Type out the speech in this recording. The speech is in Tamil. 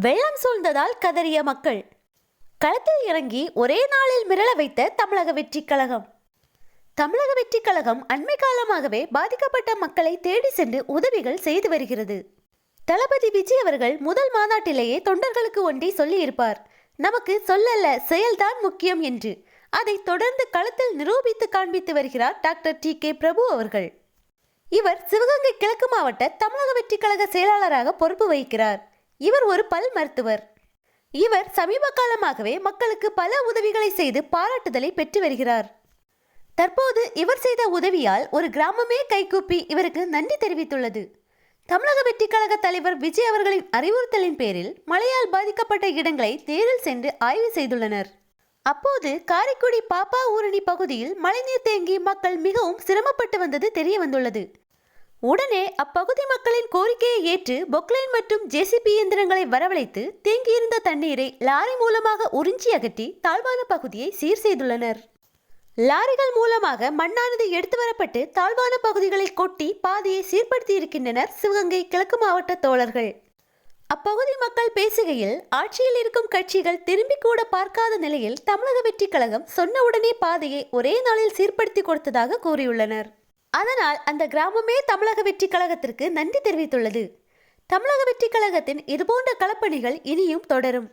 வெள்ளம் சூழ்ந்ததால் கதறிய மக்கள். களத்தில் இறங்கி ஒரே நாளில் மிரள வைத்த தமிழக வெற்றிக் கழகம். தமிழக வெற்றிக் கழகம் அண்மை காலமாகவே பாதிக்கப்பட்ட மக்களை தேடி சென்று உதவிகள் செய்து வருகிறது. தளபதி விஜய் அவர்கள் முதல் மாநாட்டிலேயே தொண்டர்களுக்கு ஒன்றை சொல்லியிருப்பார். நமக்கு சொல்லல்ல செயல்தான் முக்கியம் என்று. அதை தொடர்ந்து களத்தில் நிரூபித்து காண்பித்து வருகிறார் டாக்டர் டி கே பிரபு அவர்கள். இவர் சிவகங்கை கிழக்கு மாவட்ட தமிழக வெற்றிக் கழக செயலாளராக பொறுப்பு வகிக்கிறார். இவர் ஒரு பல் மருத்துவர். இவர் சமீப காலமாகவே மக்களுக்கு பல உதவிகளை செய்து பாராட்டுதலை பெற்று வருகிறார். தற்போது இவர் செய்த உதவியால் ஒரு கிராமமே கைகூப்பி இவருக்கு நன்றி தெரிவித்துள்ளது. தமிழக வெற்றி கழக தலைவர் விஜய் அவர்களின் அறிவுறுத்தலின் பேரில் மழையால் பாதிக்கப்பட்ட இடங்களை நேரில் சென்று ஆய்வு செய்துள்ளனர். அப்போது காரைக்குடி பாப்பா ஊரணி பகுதியில் மழைநீர் தேங்கி மக்கள் மிகவும் சிரமப்பட்டு வந்தது தெரிய வந்துள்ளது. உடனே அப்பகுதி மக்களின் கோரிக்கையை ஏற்று பொக்லைன் மற்றும் ஜேசிபி இயந்திரங்களை வரவழைத்து தேங்கியிருந்த தண்ணீரை லாரி மூலமாக உறிஞ்சி அகற்றி தாழ்வான பகுதியை சீர் செய்துள்ளனர். லாரிகள் மூலமாக மண்ணானது எடுத்து வரப்பட்டு தாழ்வான பகுதிகளை கொட்டி பாதையை சீர்படுத்தி இருக்கின்றனர் சிவகங்கை கிழக்கு மாவட்ட தோழர்கள். அப்பகுதி மக்கள் பேசுகையில் ஆட்சியில் இருக்கும் கட்சிகள் திரும்பி கூட பார்க்காத நிலையில் தமிழக வெற்றி கழகம் சொன்னவுடனே பாதையை ஒரே நாளில் சீர்படுத்தி கொடுத்ததாக கூறியுள்ளனர். அதனால் அந்த கிராமமே தமிழக வெற்றிக் கழகத்திற்கு நன்றி தெரிவித்துள்ளது. தமிழக வெற்றிக் கழகத்தின் இதுபோன்ற களப்பணிகள் இனியும் தொடரும்.